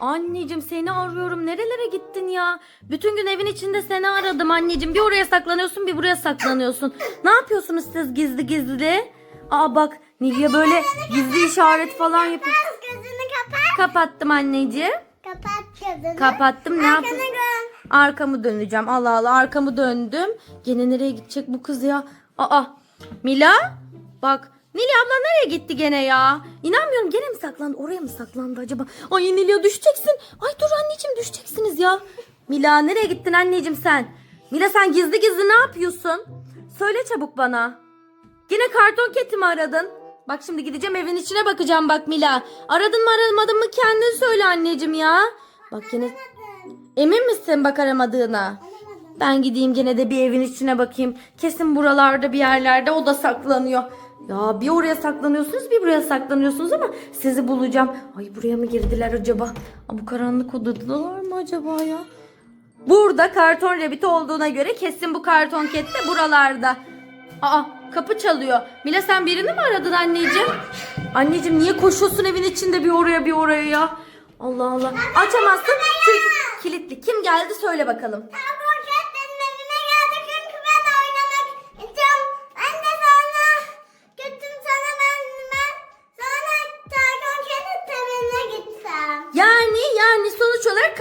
Anneciğim seni arıyorum. Nerelere gittin ya? Bütün gün evin içinde seni aradım anneciğim. Bir oraya saklanıyorsun bir buraya saklanıyorsun. Ne yapıyorsunuz siz gizli gizli? Aa bak Nilya böyle gizli işaret falan yapıyor. Kız gözünü kapat. Kapattım anneciğim. Kapat gözünü. Kapattım ne Arkanı yapıyorsun? dön. Arkamı döneceğim. Allah Allah arkamı döndüm. Gene nereye gidecek bu kız ya? Aa Mila bak Nilya abla nereye gitti gene ya? İnanmıyorum gene mi saklandı? Oraya mı saklandı acaba? Ay Nilya düşeceksin. Ay dur anneciğim düşeceksiniz ya. Mila nereye gittin anneciğim sen? Mila sen gizli gizli ne yapıyorsun? Söyle çabuk bana. Yine karton keti mi aradın? Bak şimdi gideceğim evin içine bakacağım bak Mila. Aradın mı aramadın mı kendin söyle anneciğim ya. Bak yine emin misin bak aramadığına? Ben gideyim gene de bir evin içine bakayım. Kesin buralarda bir yerlerde o da saklanıyor. Ya bir oraya saklanıyorsunuz bir buraya saklanıyorsunuz ama sizi bulacağım. Ay buraya mı girdiler acaba? Aa, bu karanlık odadalar mı acaba ya? Burada karton rebiti olduğuna göre kesin bu karton ket de buralarda. Aa kapı çalıyor. Mila sen birini mi aradın anneciğim? Anneciğim niye koşuyorsun evin içinde bir oraya bir oraya ya? Allah Allah. Açamazsın çünkü kilitli. Kim geldi söyle bakalım.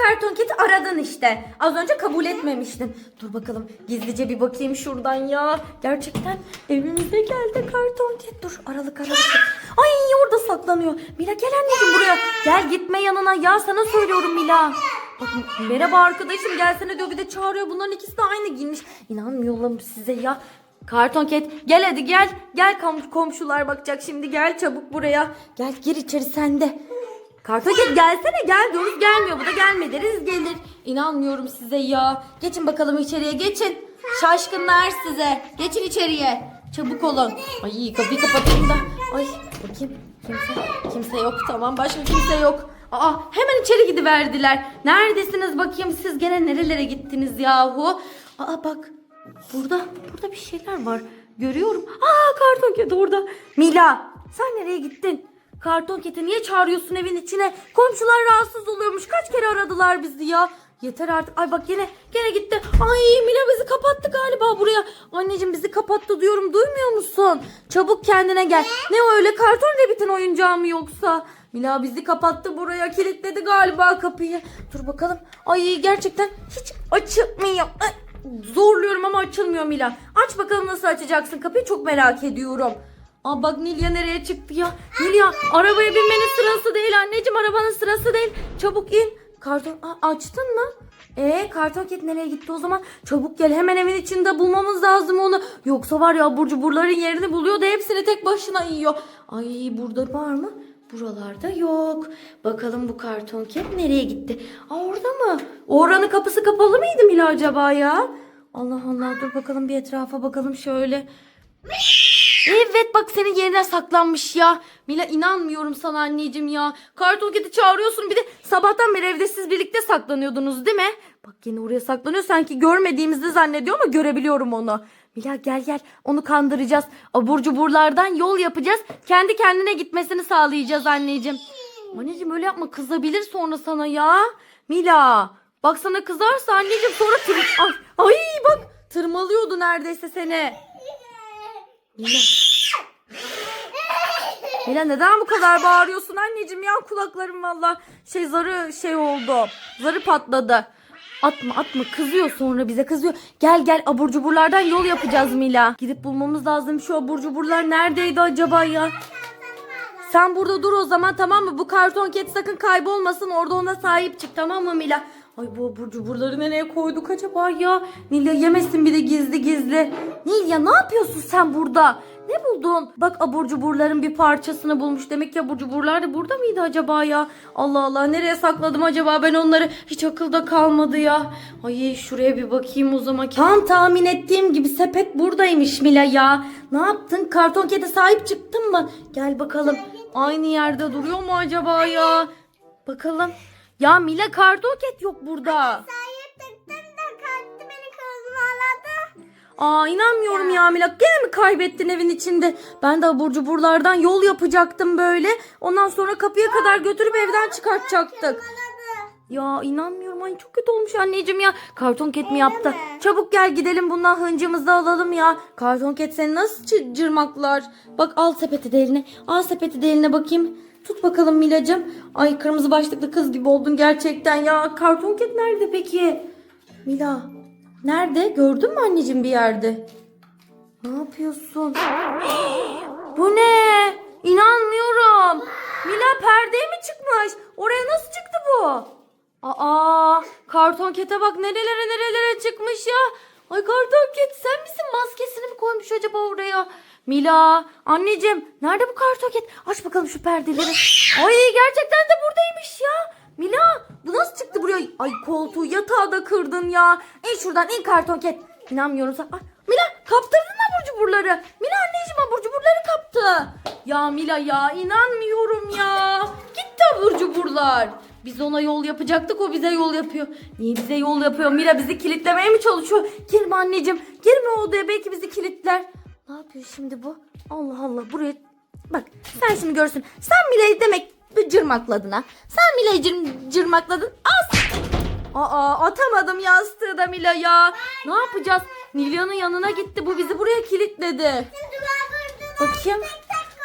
Karton keti aradın işte. Az önce kabul etmemiştin. Dur bakalım gizlice bir bakayım şuradan ya. Gerçekten evimize geldi karton ket. Dur aralık aralık. Ay orada saklanıyor. Mila gel anneciğim buraya. Gel gitme yanına ya sana söylüyorum Mila. Bak merhaba arkadaşım gelsene diyor bir de çağırıyor. Bunların ikisi de aynı giymiş. İnanmıyorum size ya. Karton ket gel hadi gel. Gel kom- komşular bakacak şimdi gel çabuk buraya. Gel gir içeri sen de. Kartoket gelsene gel diyoruz gelmiyor bu da gelme deriz gelir. İnanmıyorum size ya. Geçin bakalım içeriye geçin. Şaşkınlar size. Geçin içeriye. Çabuk olun. Ay kapıyı kapatayım da. Ay bakayım. Kimse, kimse yok tamam başka kimse yok. Aa hemen içeri gidiverdiler. Neredesiniz bakayım siz gene nerelere gittiniz yahu. Aa bak burada burada bir şeyler var. Görüyorum. Aa karton kedi orada. Mila sen nereye gittin? Karton keti niye çağırıyorsun evin içine? Komşular rahatsız oluyormuş. Kaç kere aradılar bizi ya. Yeter artık. Ay bak yine gene gitti. Ay Mila bizi kapattı galiba buraya. Anneciğim bizi kapattı diyorum. Duymuyor musun? Çabuk kendine gel. Ne o öyle karton rebitin oyuncağı mı yoksa? Mila bizi kapattı buraya. Kilitledi galiba kapıyı. Dur bakalım. Ay gerçekten hiç açılmıyor. Zorluyorum ama açılmıyor Mila. Aç bakalım nasıl açacaksın kapıyı çok merak ediyorum. Aa bak Nilya nereye çıktı ya? Nilya arabaya binmenin sırası değil anneciğim arabanın sırası değil. Çabuk in. Karton Aa, açtın mı? Ee karton ket nereye gitti o zaman? Çabuk gel hemen evin içinde bulmamız lazım onu. Yoksa var ya abur cuburların yerini buluyor da hepsini tek başına yiyor. Ay burada var mı? Buralarda yok. Bakalım bu karton ket nereye gitti? Aa orada mı? Oranın kapısı kapalı mıydı Mila acaba ya? Allah Allah dur bakalım bir etrafa bakalım şöyle. Evet bak senin yerine saklanmış ya. Mila inanmıyorum sana anneciğim ya. Karton kedi çağırıyorsun bir de sabahtan beri evde siz birlikte saklanıyordunuz değil mi? Bak yine oraya saklanıyor sanki görmediğimizi zannediyor ama görebiliyorum onu. Mila gel gel onu kandıracağız. Abur cuburlardan yol yapacağız. Kendi kendine gitmesini sağlayacağız anneciğim. Anneciğim öyle yapma kızabilir sonra sana ya. Mila bak sana kızarsa anneciğim sonra tır... Ay, ay bak tırmalıyordu neredeyse seni. Mila. Mila neden bu kadar bağırıyorsun anneciğim ya kulaklarım valla şey zarı şey oldu. Zarı patladı. Atma atma kızıyor sonra bize kızıyor. Gel gel abur cuburlardan yol yapacağız Mila. Gidip bulmamız lazım şu abur cuburlar neredeydi acaba ya? Sen burada dur o zaman tamam mı? Bu karton ket sakın kaybolmasın. Orada ona sahip çık tamam mı Mila? Ay bu abur cuburları nereye koyduk acaba ya? Nilya yemesin bir de gizli gizli. Nilya ne yapıyorsun sen burada? Ne buldun? Bak abur cuburların bir parçasını bulmuş. Demek ki abur cuburlar da burada mıydı acaba ya? Allah Allah nereye sakladım acaba ben onları? Hiç akılda kalmadı ya. Ay şuraya bir bakayım o zaman. Tam tahmin ettiğim gibi sepet buradaymış Mila ya. Ne yaptın? Karton kete sahip çıktın mı? Gel bakalım. Aynı yerde duruyor mu acaba ya? Bakalım. Ya Mila kartoket yok burada. Sahip tıktım da kalktı beni kızmaladı. Aa inanmıyorum ya Mila. Gene mi kaybettin evin içinde? Ben de abur cuburlardan yol yapacaktım böyle. Ondan sonra kapıya kadar götürüp evden çıkartacaktık. Ya inanmıyorum ay çok kötü olmuş anneciğim ya. Karton ket mi yaptı? mi? Çabuk gel gidelim bundan hıncımızı da alalım ya. Karton ket seni nasıl çı- cırmaklar? Bak al sepeti de eline. Al sepeti de eline bakayım. Tut bakalım Milacığım. Ay kırmızı başlıklı kız gibi oldun gerçekten ya. Karton ket nerede peki? Mila nerede? Gördün mü anneciğim bir yerde? Ne yapıyorsun? Bu ne? İnanmıyorum. Mila perdeye mi çıkmış? Oraya nasıl çıktı bu? Aa, karton kete bak nerelere nerelere çıkmış ya. Ay karton ket sen misin maskesini mi koymuş acaba oraya? Mila anneciğim nerede bu karton ket? Aç bakalım şu perdeleri. Ay gerçekten de buradaymış ya. Mila bu nasıl çıktı buraya? Ay koltuğu yatağı da kırdın ya. İn şuradan in karton ket. İnanmıyorum sen. Ay, Mila kaptırdın abur cuburları. Mila anneciğim abur cuburları kaptı. Ya Mila ya inanmıyorum ya. Gitti abur cuburlar. Biz ona yol yapacaktık o bize yol yapıyor. Niye bize yol yapıyor? Mila bizi kilitlemeye mi çalışıyor? Girme anneciğim. Girme odaya belki bizi kilitler. Ne yapıyor şimdi bu? Allah Allah buraya Bak sen şimdi görsün. Sen Mila'yı demek cırmakladın ha. Sen Mila'yı cır- cırmakladın. As! Aa atamadım yastığı da Mila ya. Ne yapacağız? Nilya'nın yanına gitti. Bu bizi buraya kilitledi. Bakayım.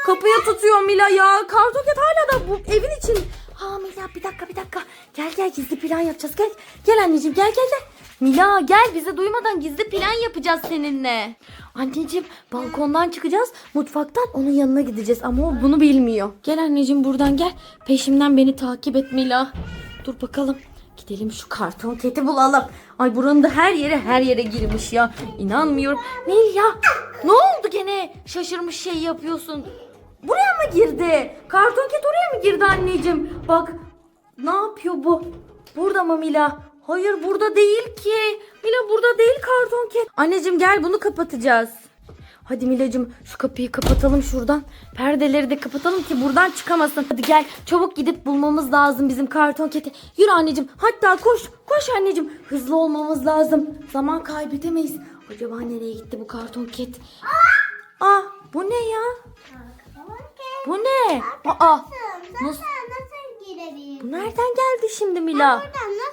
Kapıyı tutuyor Mila ya. Kartoket hala da bu evin için. Ha Mila bir dakika bir dakika. Gel gel gizli plan yapacağız. Gel. Gel anneciğim gel gel gel. Mila gel bizi duymadan gizli plan yapacağız seninle. Anneciğim balkondan çıkacağız. Mutfaktan onun yanına gideceğiz ama o bunu bilmiyor. Gel anneciğim buradan gel. Peşimden beni takip et Mila. Dur bakalım. Gidelim şu karton keti bulalım. Ay buranın da her yere her yere girmiş ya. İnanmıyorum. Nil ya. Ne oldu gene? Şaşırmış şey yapıyorsun. Buraya mı girdi? Karton ket oraya mı girdi anneciğim? Bak ne yapıyor bu? Burada mı Mila? Hayır burada değil ki. Mila burada değil karton ket. Anneciğim gel bunu kapatacağız. Hadi Milacığım şu kapıyı kapatalım şuradan. Perdeleri de kapatalım ki buradan çıkamasın. Hadi gel çabuk gidip bulmamız lazım bizim karton keti. Yürü anneciğim hatta koş koş anneciğim. Hızlı olmamız lazım. Zaman kaybedemeyiz. Acaba nereye gitti bu karton ket? Aa bu ne ya? Bu ne? Aa Nasıl? nasıl girebildin? bu nereden geldi şimdi Mila? Buradan nasıl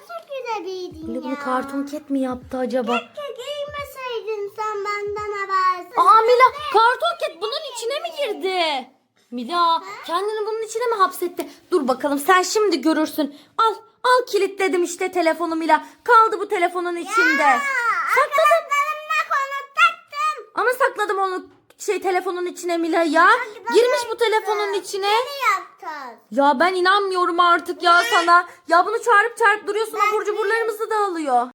girebildin Mila ya? bunu karton ket mi yaptı acaba? Keşke giymeseydin sen benden habersiz. Aa Mila karton ket bunun içine mi girdi? Mila kendini bunun içine mi hapsetti? Dur bakalım sen şimdi görürsün. Al al kilitledim işte telefonu Mila. Kaldı bu telefonun içinde. Sakladım Arkadaşlarımla konuşacaktım. ama sakladım onu şey telefonun içine Mila ya. Girmiş bu telefonun içine. Ne yapacağız? Ya ben inanmıyorum artık ya sana. Ya bunu çağırıp çağırıp duruyorsun abur cuburlarımızı da alıyor.